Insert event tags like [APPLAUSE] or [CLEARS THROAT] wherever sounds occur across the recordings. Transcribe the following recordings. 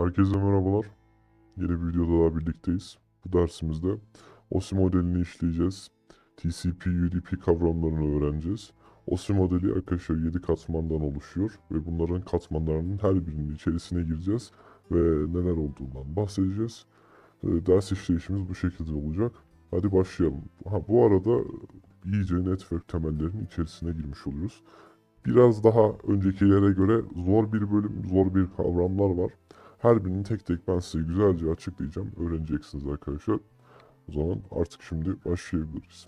Herkese merhabalar. Yeni bir videoda daha birlikteyiz. Bu dersimizde OSI modelini işleyeceğiz. TCP, UDP kavramlarını öğreneceğiz. OSI modeli arkadaşlar 7 katmandan oluşuyor ve bunların katmanlarının her birinin içerisine gireceğiz ve neler olduğundan bahsedeceğiz. Ee, Ders işleyişimiz bu şekilde olacak. Hadi başlayalım. Ha, bu arada iyice network temellerinin içerisine girmiş oluyoruz. Biraz daha öncekilere göre zor bir bölüm, zor bir kavramlar var. Her birini tek tek ben size güzelce açıklayacağım. Öğreneceksiniz arkadaşlar. O zaman artık şimdi başlayabiliriz.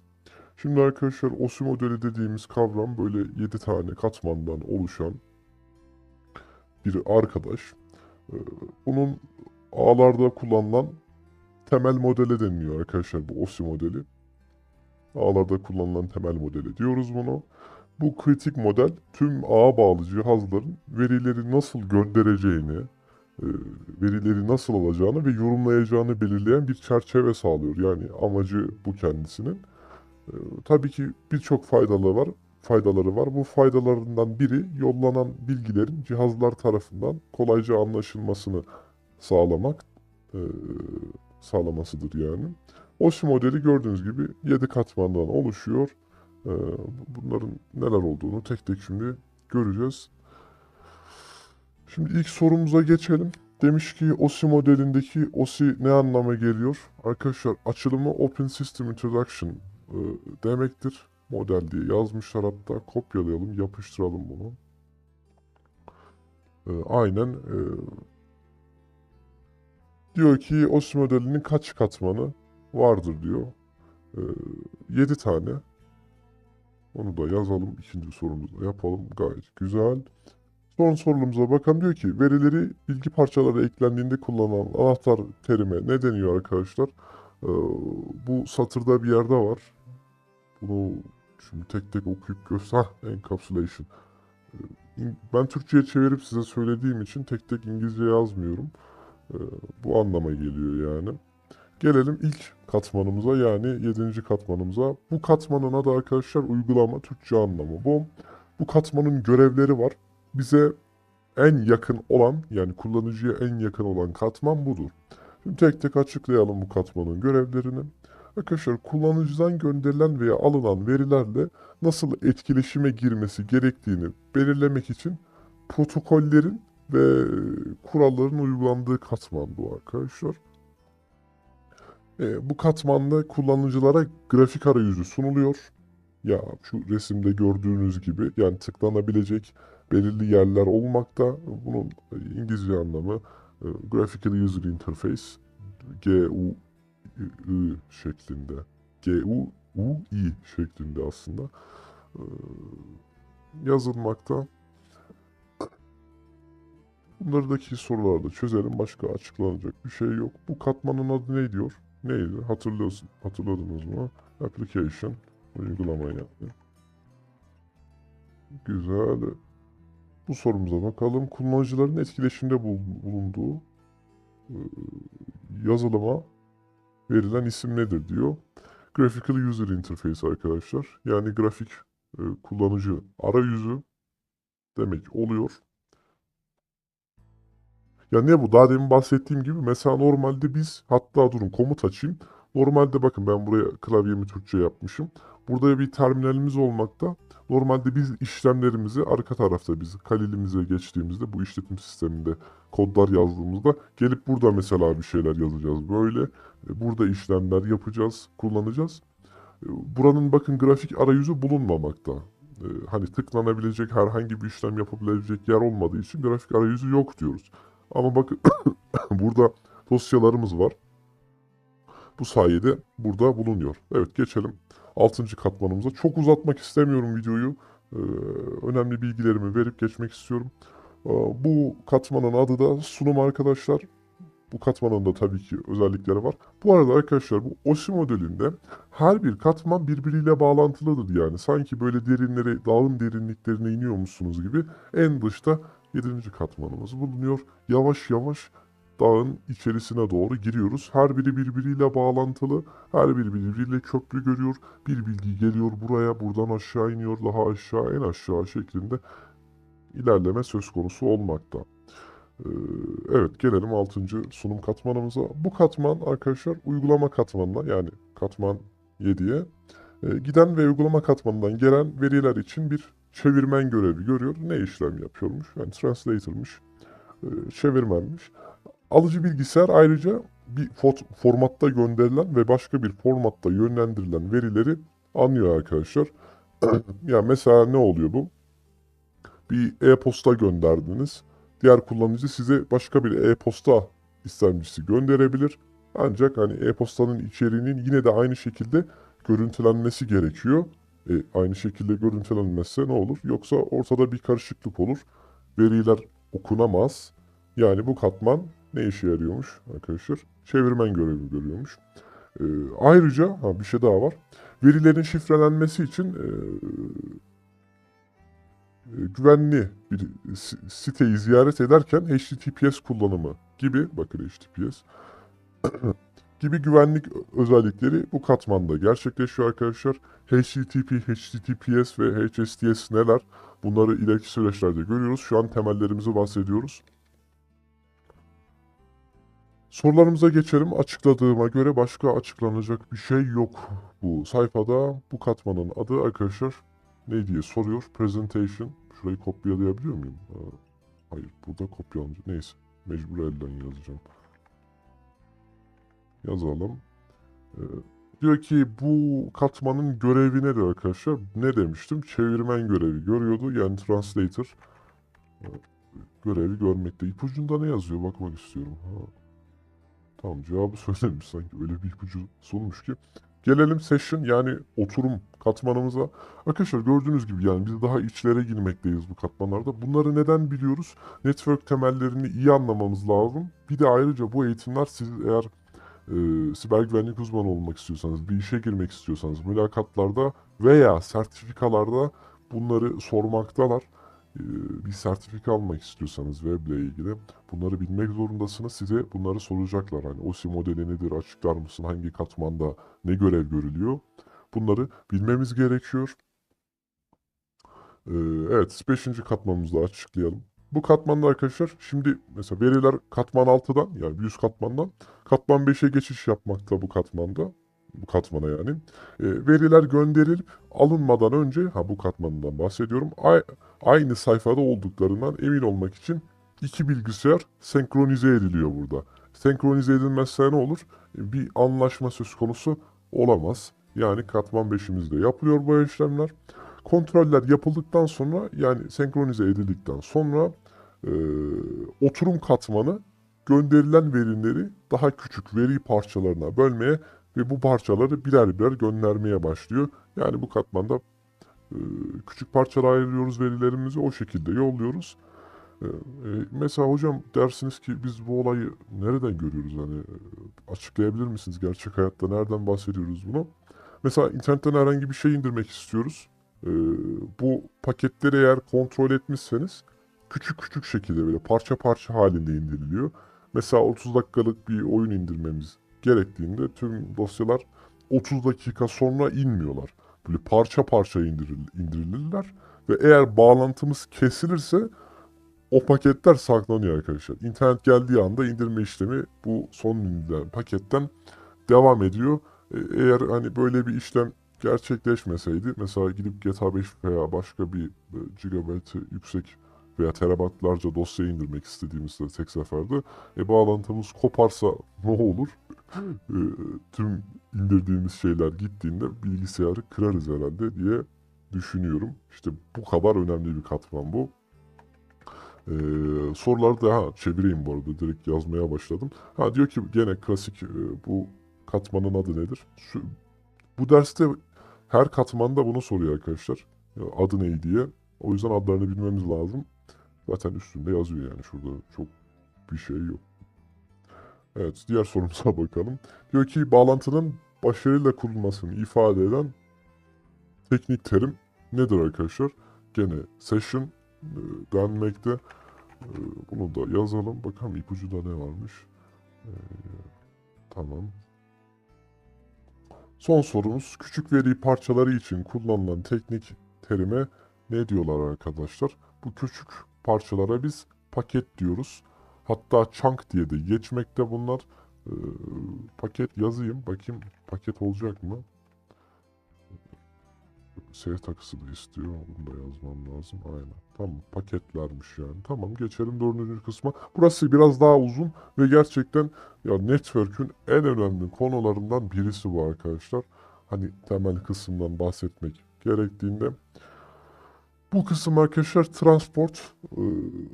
Şimdi arkadaşlar OSI modeli dediğimiz kavram böyle 7 tane katmandan oluşan bir arkadaş. Ee, Bunun ağlarda kullanılan temel modele deniliyor arkadaşlar bu OSI modeli. Ağlarda kullanılan temel modeli diyoruz bunu. Bu kritik model tüm ağa bağlı cihazların verileri nasıl göndereceğini, verileri nasıl alacağını ve yorumlayacağını belirleyen bir çerçeve sağlıyor. Yani amacı bu kendisinin. E, Tabii ki birçok faydaları var. Faydaları var. Bu faydalarından biri yollanan bilgilerin cihazlar tarafından kolayca anlaşılmasını sağlamak, e, sağlamasıdır yani. OSI modeli gördüğünüz gibi 7 katmandan oluşuyor. Ee, Bunların neler olduğunu tek tek şimdi göreceğiz. Şimdi ilk sorumuza geçelim. Demiş ki OSI modelindeki OSI ne anlama geliyor? Arkadaşlar açılımı Open System Introduction e, demektir. Model diye yazmışlar hatta. Kopyalayalım, yapıştıralım bunu. E, aynen. e, diyor ki OSI modelinin kaç katmanı vardır diyor. E, 7 tane. Onu da yazalım. İkinci sorumuzu yapalım. Gayet güzel. Son sorumuza bakalım. Diyor ki verileri bilgi parçaları eklendiğinde kullanılan anahtar terime ne deniyor arkadaşlar? Ee, bu satırda bir yerde var. Bunu şimdi tek tek okuyup göster. Encapsulation. Ee, Ben Türkçe'ye çevirip size söylediğim için tek tek İngilizce yazmıyorum. Ee, bu anlama geliyor yani. Gelelim ilk katmanımıza yani 7. katmanımıza. Bu katmanın adı arkadaşlar uygulama Türkçe anlamı. Bu bu katmanın görevleri var. Bize en yakın olan yani kullanıcıya en yakın olan katman budur. Şimdi tek tek açıklayalım bu katmanın görevlerini. Arkadaşlar kullanıcıdan gönderilen veya alınan verilerle nasıl etkileşime girmesi gerektiğini belirlemek için protokollerin ve kuralların uygulandığı katman bu arkadaşlar. E, bu katmanda kullanıcılara grafik arayüzü sunuluyor. Ya şu resimde gördüğünüz gibi yani tıklanabilecek belirli yerler olmakta. Bunun İngilizce anlamı e, Graphical User Interface GUI şeklinde. GUI şeklinde aslında e, yazılmakta. Bunlardaki soruları da çözelim. Başka açıklanacak bir şey yok. Bu katmanın adı ne diyor? Neydi? Hatırlıyorsun. Hatırladınız mı? Application. Uygulama yani. Güzel. Bu sorumuza bakalım. Kullanıcıların etkileşimde bul- bulunduğu e, yazılıma verilen isim nedir diyor. Graphical User Interface arkadaşlar. Yani grafik e, kullanıcı arayüzü demek oluyor. Ya ne bu? Daha demin bahsettiğim gibi mesela normalde biz hatta durun komut açayım. Normalde bakın ben buraya klavyemi Türkçe yapmışım. Burada bir terminalimiz olmakta. Normalde biz işlemlerimizi arka tarafta biz kalilimize geçtiğimizde bu işletim sisteminde kodlar yazdığımızda gelip burada mesela bir şeyler yazacağız böyle. E, Burada işlemler yapacağız, kullanacağız. E, Buranın bakın grafik arayüzü bulunmamakta. E, Hani tıklanabilecek herhangi bir işlem yapabilecek yer olmadığı için grafik arayüzü yok diyoruz. Ama bakın [COUGHS] burada dosyalarımız var. Bu sayede burada bulunuyor. Evet geçelim 6. katmanımıza. Çok uzatmak istemiyorum videoyu. Ee, önemli bilgilerimi verip geçmek istiyorum. Ee, bu katmanın adı da sunum arkadaşlar. Bu katmanın da tabii ki özellikleri var. Bu arada arkadaşlar bu OSI modelinde her bir katman birbiriyle bağlantılıdır yani. Sanki böyle derinlere, dağın derinliklerine iniyormuşsunuz gibi en dışta 7. katmanımız bulunuyor. Yavaş yavaş dağın içerisine doğru giriyoruz. Her biri birbiriyle bağlantılı. Her biri birbiriyle köprü görüyor. Bir bilgi geliyor buraya, buradan aşağı iniyor, daha aşağı, en aşağı şeklinde ilerleme söz konusu olmakta. Ee, evet gelelim 6. sunum katmanımıza. Bu katman arkadaşlar uygulama katmanına yani katman 7'ye e, giden ve uygulama katmanından gelen veriler için bir çevirmen görevi görüyor. Ne işlem yapıyormuş? Yani translator'mış, e, çevirmenmiş. Alıcı bilgisayar ayrıca bir formatta gönderilen ve başka bir formatta yönlendirilen verileri anlıyor arkadaşlar. [CLEARS THROAT] ya mesela ne oluyor bu? Bir e-posta gönderdiniz. Diğer kullanıcı size başka bir e-posta istemcisi gönderebilir. Ancak hani e-postanın içeriğinin yine de aynı şekilde görüntülenmesi gerekiyor. E, aynı şekilde görüntülenmezse ne olur? Yoksa ortada bir karışıklık olur. Veriler okunamaz. Yani bu katman ne işe yarıyormuş arkadaşlar? Çevirmen görevi görüyormuş. E, ayrıca ha, bir şey daha var. Verilerin şifrelenmesi için e, e, güvenli bir si- siteyi ziyaret ederken HTTPS kullanımı gibi, bakın HTTPS, [COUGHS] gibi güvenlik özellikleri bu katmanda gerçekleşiyor arkadaşlar. HTTP, HTTPS ve HSTS neler? Bunları ileriki süreçlerde görüyoruz. Şu an temellerimizi bahsediyoruz. Sorularımıza geçelim. Açıkladığıma göre başka açıklanacak bir şey yok bu sayfada. Bu katmanın adı arkadaşlar ne diye soruyor. Presentation. Şurayı kopyalayabiliyor muyum? Aa, hayır burada kopyalanacak. Neyse. Mecbur elden yazacağım. Yazalım. Ee, diyor ki bu katmanın görevi nedir arkadaşlar? Ne demiştim? Çevirmen görevi görüyordu. Yani translator e, görevi görmekte. İpucunda ne yazıyor? Bakmak istiyorum. Ha. Tamam cevabı [LAUGHS] söylemiş sanki. Öyle bir ipucu sunmuş ki. Gelelim session yani oturum katmanımıza. Arkadaşlar gördüğünüz gibi yani biz daha içlere girmekteyiz bu katmanlarda. Bunları neden biliyoruz? Network temellerini iyi anlamamız lazım. Bir de ayrıca bu eğitimler siz eğer e, siber güvenlik uzmanı olmak istiyorsanız, bir işe girmek istiyorsanız, mülakatlarda veya sertifikalarda bunları sormaktalar. E, bir sertifika almak istiyorsanız web ile ilgili bunları bilmek zorundasınız. Size bunları soracaklar. Hani OSI modeli nedir, açıklar mısın, hangi katmanda ne görev görülüyor? Bunları bilmemiz gerekiyor. Ee, evet, 5. katmanımızda açıklayalım. Bu katmanda arkadaşlar şimdi mesela veriler katman 6'dan yani bir üst katmandan katman 5'e geçiş yapmakta bu katmanda. Bu katmana yani. Ee, veriler gönderilip alınmadan önce ha bu katmanından bahsediyorum. ay- aynı sayfada olduklarından emin olmak için iki bilgisayar senkronize ediliyor burada. Senkronize edilmezse ne olur? E, Bir anlaşma söz konusu olamaz. Yani katman 5'imizde yapılıyor bu işlemler. Kontroller yapıldıktan sonra yani senkronize edildikten sonra e, oturum katmanı gönderilen verileri daha küçük veri parçalarına bölmeye ve bu parçaları birer birer göndermeye başlıyor. Yani bu katmanda e, küçük parçalara ayırıyoruz verilerimizi o şekilde yolluyoruz. E, e, mesela hocam dersiniz ki biz bu olayı nereden görüyoruz hani açıklayabilir misiniz gerçek hayatta nereden bahsediyoruz bunu? Mesela internetten herhangi bir şey indirmek istiyoruz. Bu paketleri eğer kontrol etmişseniz küçük küçük şekilde böyle parça parça halinde indiriliyor. Mesela 30 dakikalık bir oyun indirmemiz gerektiğinde tüm dosyalar 30 dakika sonra inmiyorlar. Böyle parça parça indiril- indirilirler ve eğer bağlantımız kesilirse o paketler saklanıyor arkadaşlar. İnternet geldiği anda indirme işlemi bu son indirilen paketten devam ediyor. E, Eğer hani böyle bir işlem gerçekleşmeseydi mesela gidip GTA 5 veya başka bir e, gigabyte yüksek veya terabaytlarca dosya indirmek istediğimizde tek seferde e, bağlantımız koparsa ne olur? E, tüm indirdiğimiz şeyler gittiğinde bilgisayarı kırarız herhalde diye düşünüyorum. İşte bu kadar önemli bir katman bu. Ee, soruları da ha, çevireyim bu arada direkt yazmaya başladım. Ha diyor ki gene klasik e, bu katmanın adı nedir? Şu, bu derste her katmanda bunu soruyor arkadaşlar. Adı ne diye. O yüzden adlarını bilmemiz lazım. Zaten üstünde yazıyor yani şurada çok bir şey yok. Evet diğer sorumuza [LAUGHS] bakalım. Diyor ki bağlantının başarıyla kurulmasını ifade eden teknik terim nedir arkadaşlar? Gene session e, denmekte. E, bunu da yazalım. Bakalım ipucuda ne varmış. E, tamam. Son sorumuz küçük veri parçaları için kullanılan teknik terime ne diyorlar arkadaşlar? Bu küçük parçalara biz paket diyoruz. Hatta chunk diye de geçmekte bunlar. Ee, paket yazayım. Bakayım paket olacak mı? S takısı da istiyor. Bunu da yazmam lazım. Aynen. Tamam. Paketlermiş yani. Tamam. Geçelim dördüncü kısma. Burası biraz daha uzun ve gerçekten ya network'ün en önemli konularından birisi bu arkadaşlar. Hani temel kısımdan bahsetmek gerektiğinde. Bu kısım arkadaşlar transport e,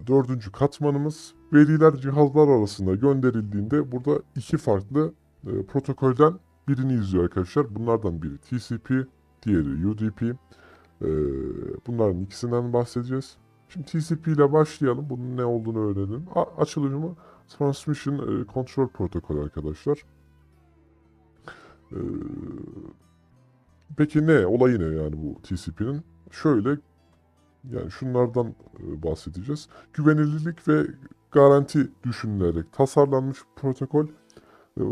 dördüncü katmanımız. Veriler cihazlar arasında gönderildiğinde burada iki farklı e, protokolden birini izliyor arkadaşlar. Bunlardan biri TCP, diğeri UDP. E, bunların ikisinden bahsedeceğiz. Şimdi TCP ile başlayalım. Bunun ne olduğunu öğrenelim. Açılımı Transmission Control Protocol arkadaşlar. Peki ne? Olayı ne yani bu TCP'nin? Şöyle yani şunlardan e, bahsedeceğiz. Güvenilirlik ve garanti düşünülerek tasarlanmış protokol e,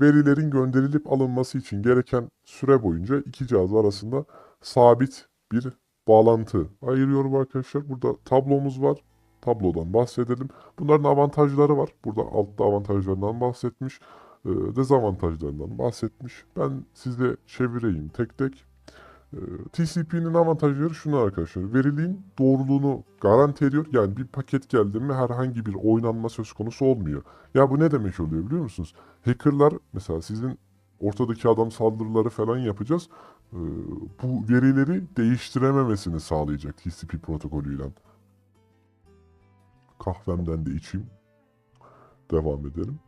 verilerin gönderilip alınması için gereken süre boyunca iki cihaz arasında sabit bir bağlantı ayırıyor bu arkadaşlar. Burada tablomuz var. Tablodan bahsedelim. Bunların avantajları var. Burada altta avantajlarından bahsetmiş. e, Dezavantajlarından bahsetmiş. Ben size çevireyim tek tek. TCP'nin avantajları şunu arkadaşlar. Veriliğin doğruluğunu garanti ediyor. Yani bir paket geldi mi herhangi bir oynanma söz konusu olmuyor. Ya bu ne demek oluyor biliyor musunuz? Hackerlar mesela sizin ortadaki adam saldırıları falan yapacağız. Ee, bu verileri değiştirememesini sağlayacak TCP protokolüyle. Kahvemden de içeyim. Devam edelim.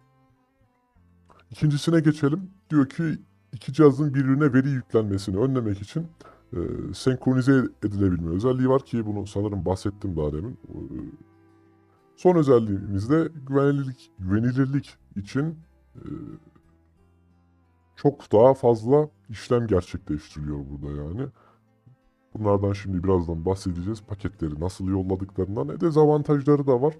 İkincisine geçelim. Diyor ki iki cihazın birbirine veri yüklenmesini önlemek için e, senkronize edilebilme özelliği var ki bunu sanırım bahsettim daha demin. E, son özelliğimiz de güvenilirlik, güvenilirlik için e, çok daha fazla işlem gerçekleştiriliyor burada yani. Bunlardan şimdi birazdan bahsedeceğiz. Paketleri nasıl yolladıklarından. E dezavantajları da var.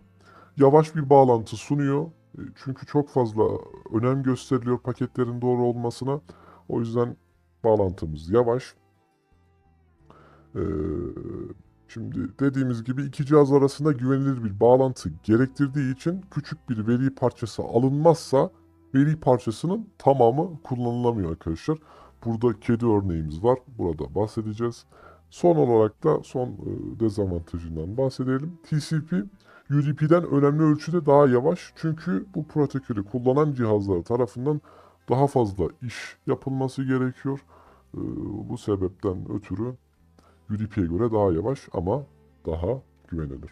Yavaş bir bağlantı sunuyor. Çünkü çok fazla önem gösteriliyor paketlerin doğru olmasına. O yüzden bağlantımız yavaş. Ee, şimdi dediğimiz gibi iki cihaz arasında güvenilir bir bağlantı gerektirdiği için küçük bir veri parçası alınmazsa veri parçasının tamamı kullanılamıyor arkadaşlar. Burada kedi örneğimiz var. Burada bahsedeceğiz. Son olarak da son e, dezavantajından bahsedelim. TCP UDP'den önemli ölçüde daha yavaş. Çünkü bu protokolü kullanan cihazlar tarafından daha fazla iş yapılması gerekiyor. Ee, bu sebepten ötürü UDP'ye göre daha yavaş ama daha güvenilir.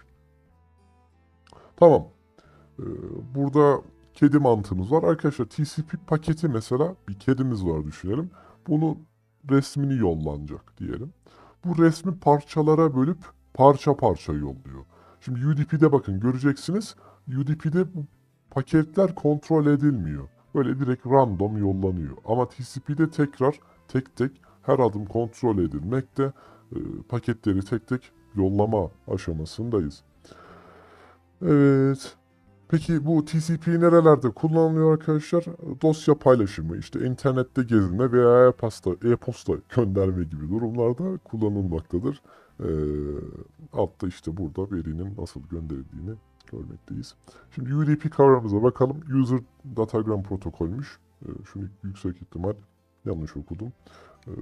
Tamam. Ee, burada kedi mantığımız var. Arkadaşlar TCP paketi mesela bir kedimiz var düşünelim. Bunu resmini yollanacak diyelim. Bu resmi parçalara bölüp parça parça yolluyor. Şimdi UDP'de bakın göreceksiniz. UDP'de paketler kontrol edilmiyor. Böyle direkt random yollanıyor. Ama TCP'de tekrar tek tek her adım kontrol edilmekte. E, paketleri tek tek yollama aşamasındayız. Evet. Peki bu TCP nerelerde kullanılıyor arkadaşlar? Dosya paylaşımı, işte internette gezinme veya e-posta, e-posta gönderme gibi durumlarda kullanılmaktadır. Ee, altta işte burada verinin nasıl gönderildiğini görmekteyiz. Şimdi UDP kavramımıza bakalım. User Datagram protokolmüş. Ee, şunu yüksek ihtimal yanlış okudum. Ee,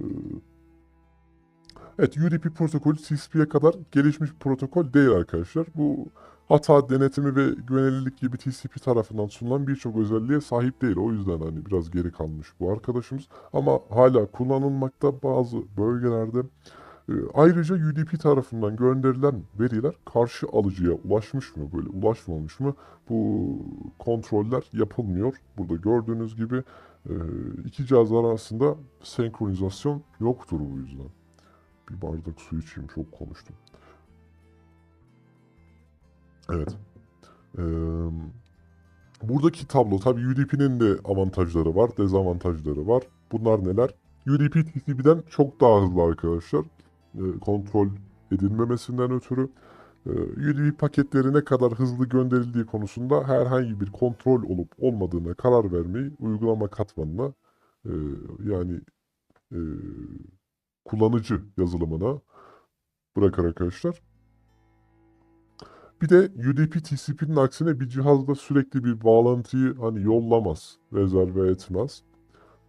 evet UDP protokolü TCP'ye kadar gelişmiş protokol değil arkadaşlar. Bu hata denetimi ve güvenilirlik gibi TCP tarafından sunulan birçok özelliğe sahip değil. O yüzden hani biraz geri kalmış bu arkadaşımız. Ama hala kullanılmakta bazı bölgelerde. Ee, Ayrıca UDP tarafından gönderilen veriler karşı alıcıya ulaşmış mı, böyle ulaşmamış mı bu kontroller yapılmıyor. Burada gördüğünüz gibi e, iki cihaz arasında senkronizasyon yoktur bu yüzden. Bir bardak su içeyim, çok konuştum. Evet. Ee, buradaki tablo tabii UDP'nin de avantajları var, dezavantajları var. Bunlar neler? UDP TCP'den çok daha hızlı arkadaşlar. Ee, kontrol edilmemesinden ötürü e, UDP paketleri ne kadar hızlı gönderildiği konusunda herhangi bir kontrol olup olmadığına karar vermeyi uygulama katmanına e, yani e, kullanıcı yazılımına bırakır arkadaşlar. Bir de UDP TCP'nin aksine bir cihazda sürekli bir bağlantıyı hani yollamaz, rezerve etmez.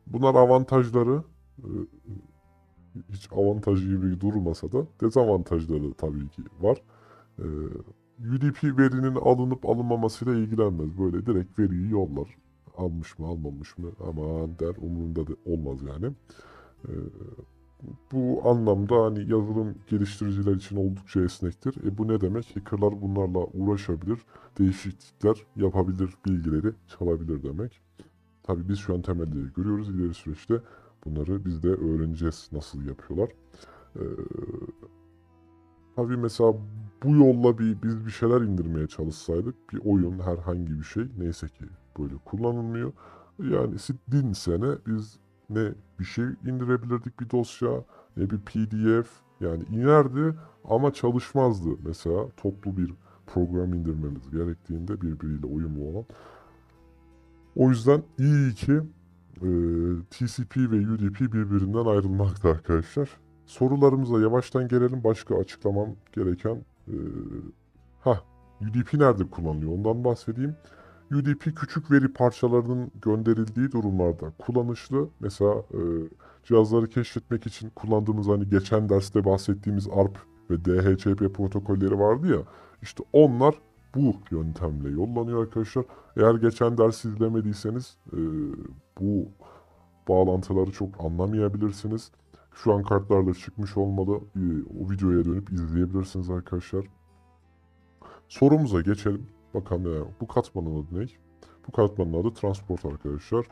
Bunlar avantajları e, hiç avantajı gibi durmasa da dezavantajları tabii ki var. E, UDP verinin alınıp alınmamasıyla ilgilenmez. Böyle direkt veriyi yollar. Almış mı almamış mı aman der umurunda da olmaz yani. E, bu anlamda hani yazılım geliştiriciler için oldukça esnektir. E bu ne demek? Hackerlar bunlarla uğraşabilir, değişiklikler yapabilir, bilgileri çalabilir demek. Tabii biz şu an temelleri görüyoruz. İleri süreçte bunları biz de öğreneceğiz nasıl yapıyorlar. Ee, tabii mesela bu yolla bir biz bir şeyler indirmeye çalışsaydık bir oyun herhangi bir şey neyse ki böyle kullanılmıyor. Yani din sene biz ne bir şey indirebilirdik bir dosya ne bir pdf yani inerdi ama çalışmazdı mesela toplu bir program indirmemiz gerektiğinde birbiriyle uyumlu olan. O yüzden iyi ki e, TCP ve UDP birbirinden ayrılmakta arkadaşlar. Sorularımıza yavaştan gelelim. Başka açıklamam gereken e, ha UDP nerede kullanılıyor ondan bahsedeyim. UDP küçük veri parçalarının gönderildiği durumlarda kullanışlı. Mesela e, cihazları keşfetmek için kullandığımız hani geçen derste bahsettiğimiz ARP ve DHCP protokolleri vardı ya. İşte onlar bu yöntemle yollanıyor arkadaşlar. Eğer geçen dersi izlemediyseniz e, bu bağlantıları çok anlamayabilirsiniz. Şu an kartlarda çıkmış olmalı. E, o videoya dönüp izleyebilirsiniz arkadaşlar. Sorumuza geçelim. Bakalım ya, bu katmanın adı ne? Bu katmanın adı transport arkadaşlar.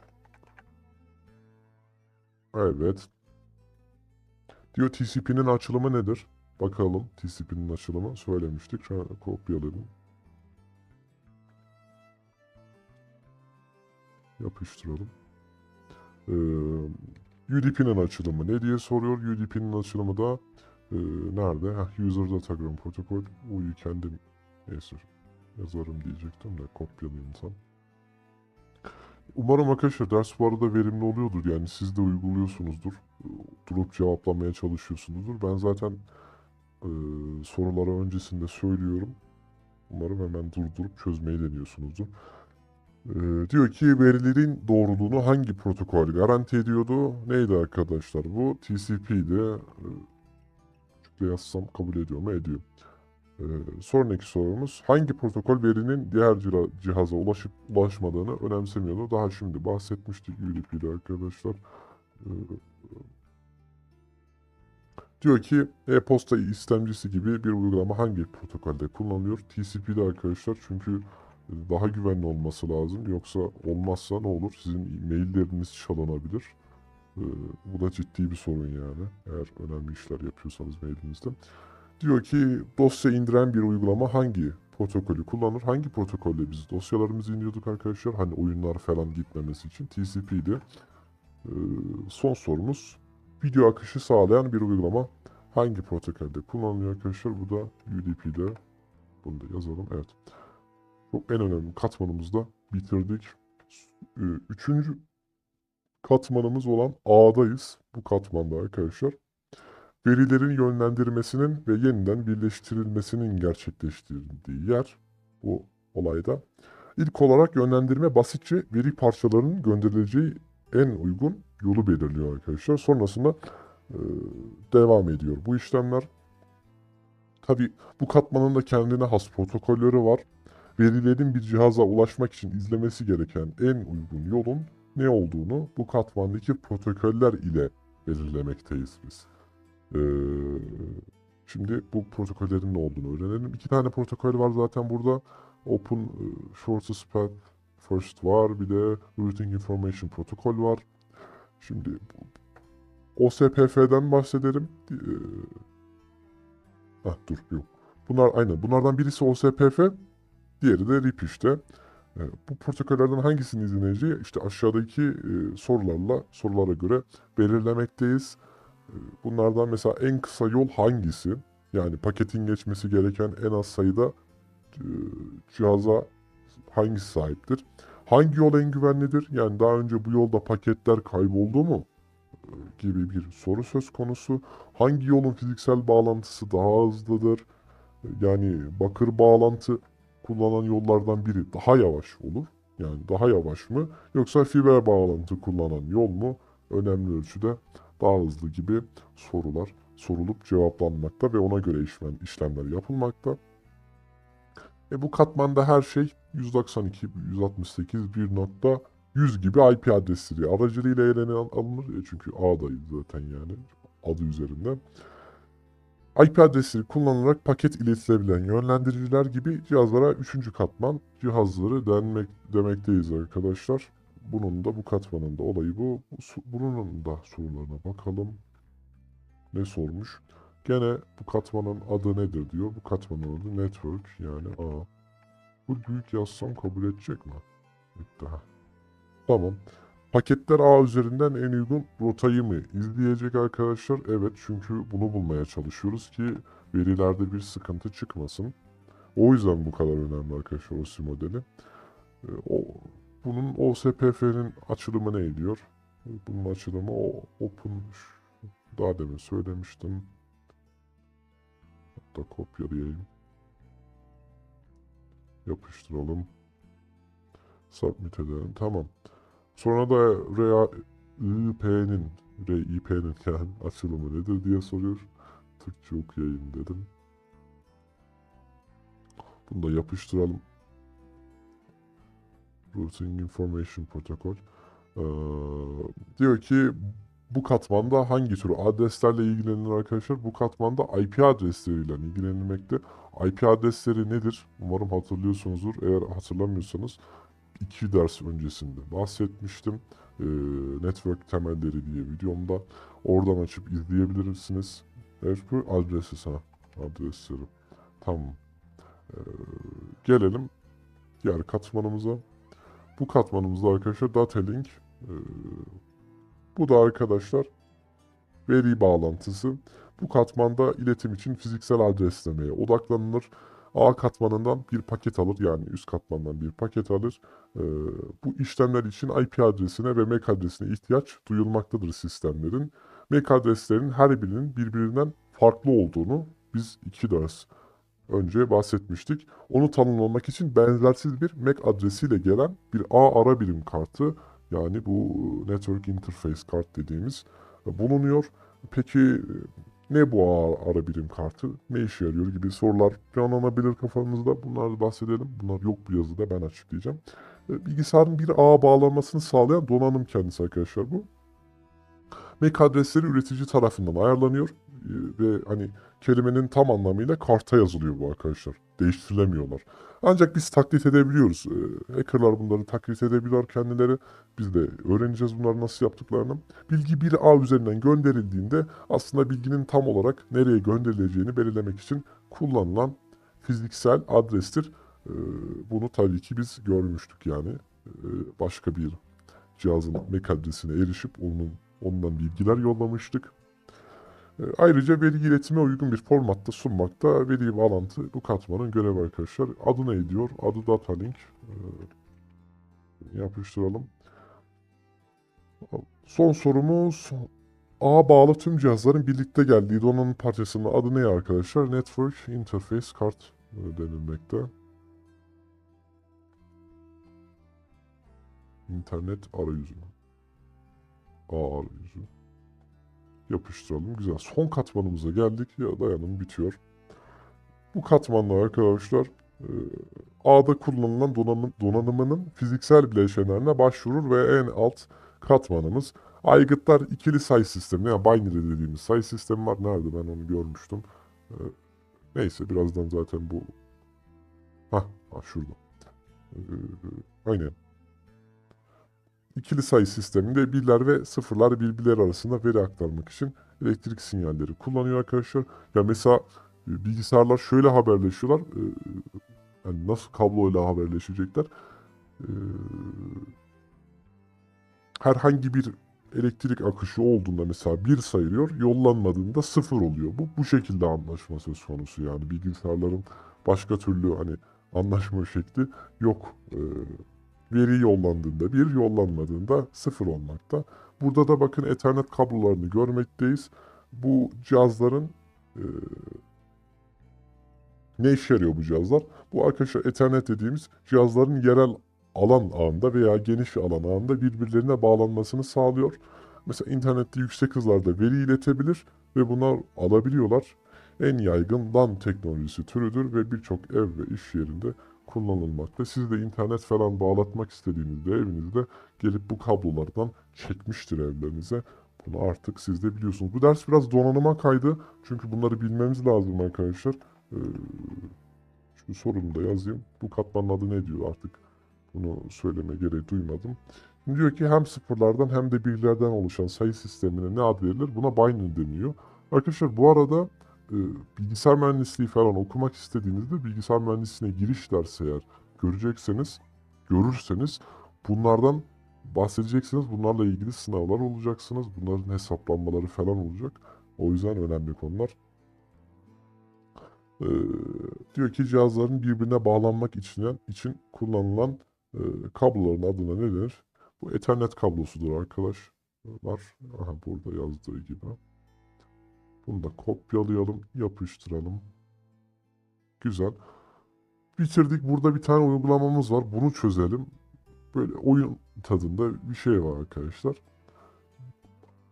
Evet. Diyor TCP'nin açılımı nedir? Bakalım TCP'nin açılımı söylemiştik. Şöyle kopyalayalım. Yapıştıralım. Ee, UDP'nin açılımı ne diye soruyor. UDP'nin açılımı da e, nerede? Heh, User Datagram Protocol. Uyu kendim neyse yazarım diyecektim de kopyalayayım tam. Umarım arkadaşlar ders bu arada verimli oluyordur. Yani siz de uyguluyorsunuzdur. Durup cevaplamaya çalışıyorsunuzdur. Ben zaten e, soruları öncesinde söylüyorum. Umarım hemen durdurup çözmeyi deniyorsunuzdur. E, diyor ki verilerin doğruluğunu hangi protokol garanti ediyordu? Neydi arkadaşlar bu? TCP'di. E, küçükle yazsam kabul ediyor mu? Ediyor. Ee, sonraki sorumuz hangi protokol verinin diğer cihaza ulaşıp ulaşmadığını önemsemiyordu. Daha şimdi bahsetmiştik UDP'de arkadaşlar. Ee, diyor ki e-posta istemcisi gibi bir uygulama hangi protokolde kullanılıyor? TCP'de arkadaşlar çünkü daha güvenli olması lazım. Yoksa olmazsa ne olur? Sizin mailleriniz çalınabilir. Ee, bu da ciddi bir sorun yani. Eğer önemli işler yapıyorsanız mailinizde. Diyor ki dosya indiren bir uygulama hangi protokolü kullanır? Hangi protokolle biz dosyalarımızı indiriyorduk arkadaşlar? Hani oyunlar falan gitmemesi için TCP'di. Ee, son sorumuz video akışı sağlayan bir uygulama hangi protokolde kullanılıyor arkadaşlar? Bu da UDP'de. Bunu da yazalım. Evet. Çok en önemli katmanımızda bitirdik. Ee, üçüncü katmanımız olan A'dayız. Bu katmanda arkadaşlar verilerin yönlendirmesinin ve yeniden birleştirilmesinin gerçekleştirildiği yer bu olayda. İlk olarak yönlendirme basitçe veri parçalarının gönderileceği en uygun yolu belirliyor arkadaşlar. Sonrasında e, devam ediyor bu işlemler. Tabi bu katmanın da kendine has protokolleri var. Verilerin bir cihaza ulaşmak için izlemesi gereken en uygun yolun ne olduğunu bu katmandaki protokoller ile belirlemekteyiz biz. Ee, şimdi bu protokollerin ne olduğunu öğrenelim. İki tane protokol var zaten burada. Open e, Shortest Path First var. Bir de Routing Information Protocol var. Şimdi OSPF'den bahsedelim. Ee, ah dur yok. Bunlar aynı. Bunlardan birisi OSPF, diğeri de RIP işte. Ee, bu protokollerden hangisini izleneceği işte aşağıdaki e, sorularla sorulara göre belirlemekteyiz. Bunlardan mesela en kısa yol hangisi? Yani paketin geçmesi gereken en az sayıda e, cihaza hangisi sahiptir? Hangi yol en güvenlidir? Yani daha önce bu yolda paketler kayboldu mu? E, gibi bir soru söz konusu. Hangi yolun fiziksel bağlantısı daha hızlıdır? Yani bakır bağlantı kullanan yollardan biri daha yavaş olur. Yani daha yavaş mı? Yoksa fiber bağlantı kullanan yol mu? Önemli ölçüde daha hızlı gibi sorular sorulup cevaplanmakta ve ona göre işlem, işlemler yapılmakta. E bu katmanda her şey 192, 168, 1.100 gibi IP adresleri aracılığıyla ele alınır. E çünkü A'dayız zaten yani adı üzerinde. IP adresleri kullanılarak paket iletilebilen yönlendiriciler gibi cihazlara üçüncü katman cihazları denmek demekteyiz arkadaşlar. Bunun da bu katmanın da olayı bu. Bunun da sorularına bakalım. Ne sormuş? Gene bu katmanın adı nedir diyor. Bu katmanın adı network yani A. Bu büyük yazsam kabul edecek mi? Ha. Tamam. Paketler ağ üzerinden en uygun rotayı mı izleyecek arkadaşlar? Evet çünkü bunu bulmaya çalışıyoruz ki verilerde bir sıkıntı çıkmasın. O yüzden bu kadar önemli arkadaşlar OSI modeli. Ee, o, bunun OSPF'nin açılımı ne ediyor? Bunun açılımı o Open daha demin söylemiştim. Hatta kopyalayayım. Yapıştıralım. Submit edelim. Tamam. Sonra da RIP'nin RIP'nin [LAUGHS] yani açılımı nedir diye soruyor. Türkçe okuyayım dedim. Bunu da yapıştıralım. Routing Information Protocol. Ee, diyor ki bu katmanda hangi tür adreslerle ilgilenir arkadaşlar? Bu katmanda IP adresleriyle ilgilenilmekte. IP adresleri nedir? Umarım hatırlıyorsunuzdur. Eğer hatırlamıyorsanız iki ders öncesinde bahsetmiştim. Ee, network temelleri diye videomda. Oradan açıp izleyebilirsiniz. Bu adresi sana. Adresleri. Tamam. Ee, gelelim diğer katmanımıza. Bu katmanımızda arkadaşlar data link. Ee, bu da arkadaşlar veri bağlantısı. Bu katmanda iletim için fiziksel adreslemeye odaklanılır. A katmanından bir paket alır yani üst katmandan bir paket alır. Ee, bu işlemler için IP adresine ve MAC adresine ihtiyaç duyulmaktadır sistemlerin. MAC adreslerinin her birinin birbirinden farklı olduğunu biz iki ders önce bahsetmiştik. Onu tanımlamak için benzersiz bir MAC adresiyle gelen bir A ara birim kartı yani bu Network Interface kart dediğimiz bulunuyor. Peki ne bu ara birim kartı? Ne işe yarıyor gibi sorular planlanabilir kafanızda. Bunları bahsedelim. Bunlar yok bu yazıda ben açıklayacağım. E, bilgisayarın bir ağa bağlanmasını sağlayan donanım kendisi arkadaşlar bu. MAC adresleri üretici tarafından ayarlanıyor ve hani kelimenin tam anlamıyla karta yazılıyor bu arkadaşlar. Değiştirilemiyorlar. Ancak biz taklit edebiliyoruz. Ee, hackerlar bunları taklit edebiliyor kendileri. Biz de öğreneceğiz bunları nasıl yaptıklarını. Bilgi bir ağ üzerinden gönderildiğinde aslında bilginin tam olarak nereye gönderileceğini belirlemek için kullanılan fiziksel adrestir. Ee, bunu tabii ki biz görmüştük yani. Ee, başka bir cihazın MAC adresine erişip onun ondan bilgiler yollamıştık. Ee, ayrıca veri iletime uygun bir formatta sunmakta veri bağlantı bu katmanın görevi arkadaşlar. Adı ne diyor? Adı data link. Ee, yapıştıralım. Son sorumuz A bağlı tüm cihazların birlikte geldiği donanım parçasının adı ne arkadaşlar? Network Interface Card denilmekte. İnternet arayüzü. A arayüzü yapıştıralım. Güzel. Son katmanımıza geldik. Ya dayanım bitiyor. Bu katmanla arkadaşlar e, A'da kullanılan donanım, donanımının fiziksel bileşenlerine başvurur ve en alt katmanımız aygıtlar ikili sayı sistemi yani binary dediğimiz sayı sistemi var. Nerede ben onu görmüştüm. E, neyse birazdan zaten bu Hah, ha şurada. E, aynen ikili sayı sisteminde birler ve sıfırlar birbirleri arasında veri aktarmak için elektrik sinyalleri kullanıyor arkadaşlar. Ya mesela e, bilgisayarlar şöyle haberleşiyorlar. E, yani nasıl kabloyla haberleşecekler? E, herhangi bir elektrik akışı olduğunda mesela bir sayılıyor, yollanmadığında sıfır oluyor. Bu bu şekilde anlaşma söz konusu yani bilgisayarların başka türlü hani anlaşma şekli yok. Ee, veri yollandığında bir, yollanmadığında sıfır olmakta. Burada da bakın Ethernet kablolarını görmekteyiz. Bu cihazların e, Ne işe yarıyor bu cihazlar? Bu arkadaşlar Ethernet dediğimiz cihazların yerel alan ağında veya geniş alan ağında birbirlerine bağlanmasını sağlıyor. Mesela internette yüksek hızlarda veri iletebilir ve bunlar alabiliyorlar. En yaygın LAN teknolojisi türüdür ve birçok ev ve iş yerinde kullanılmakta. Siz de internet falan bağlatmak istediğinizde evinizde gelip bu kablolardan çekmiştir evlerinize. Bunu artık siz de biliyorsunuz. Bu ders biraz donanıma kaydı. Çünkü bunları bilmemiz lazım arkadaşlar. Ee, şu sorunu da yazayım. Bu katmanın adı ne diyor artık? Bunu söyleme gereği duymadım. Şimdi diyor ki hem sıfırlardan hem de birlerden oluşan sayı sistemine ne ad verilir? Buna binary deniyor. Arkadaşlar bu arada e, bilgisayar mühendisliği falan okumak istediğinizde bilgisayar mühendisliğine giriş dersi eğer görecekseniz, görürseniz bunlardan bahsedeceksiniz. Bunlarla ilgili sınavlar olacaksınız. Bunların hesaplanmaları falan olacak. O yüzden önemli konular. Ee, diyor ki cihazların birbirine bağlanmak için, için kullanılan e, kabloların adına ne denir? Bu Ethernet kablosudur arkadaşlar. Aha burada yazdığı gibi. Bunu da kopyalayalım, yapıştıralım. Güzel. Bitirdik. Burada bir tane uygulamamız var. Bunu çözelim. Böyle oyun tadında bir şey var arkadaşlar.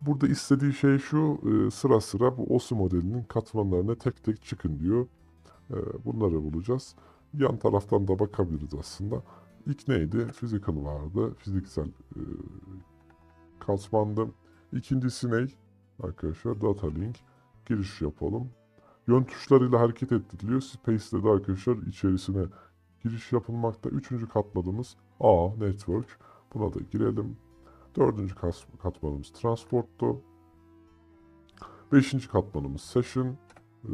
Burada istediği şey şu, e, sıra sıra bu OSI modelinin katmanlarına tek tek çıkın diyor. E, bunları bulacağız. Yan taraftan da bakabiliriz aslında. İlk neydi? Physical vardı. Fiziksel e, katmandı. İkincisi ne? Arkadaşlar data link. Giriş yapalım. Yön tuşlarıyla hareket ettiriliyor. Space'de de arkadaşlar içerisine giriş yapılmakta. Üçüncü katmanımız A Network. Buna da girelim. Dördüncü katmanımız Transport'tu. Beşinci katmanımız Session. Ee,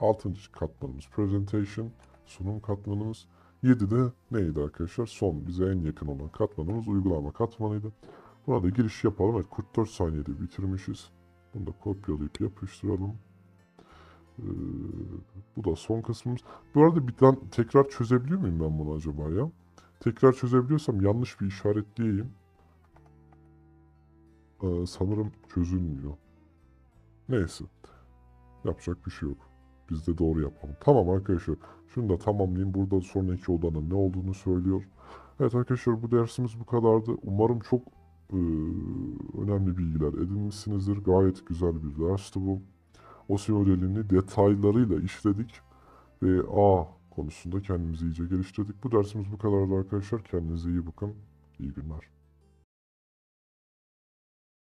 Altıncı katmanımız Presentation. Sunum katmanımız. Yedi de neydi arkadaşlar? Son bize en yakın olan katmanımız uygulama katmanıydı. Buna da giriş yapalım. Evet 44 saniyede bitirmişiz. Bunu da kopyalayıp yapıştıralım. Ee, bu da son kısmımız. Bu arada bir tane tekrar çözebiliyor muyum ben bunu acaba ya? Tekrar çözebiliyorsam yanlış bir işaretleyeyim. Ee, sanırım çözülmüyor. Neyse. Yapacak bir şey yok. Biz de doğru yapalım. Tamam arkadaşlar. Şunu da tamamlayayım. Burada sonraki odanın ne olduğunu söylüyor. Evet arkadaşlar bu dersimiz bu kadardı. Umarım çok e, önemli bilgiler edinmişsinizdir. Gayet güzel bir dersti bu. OSI modelini detaylarıyla işledik. Ve A konusunda kendimizi iyice geliştirdik. Bu dersimiz bu kadardı arkadaşlar. Kendinize iyi bakın. İyi günler.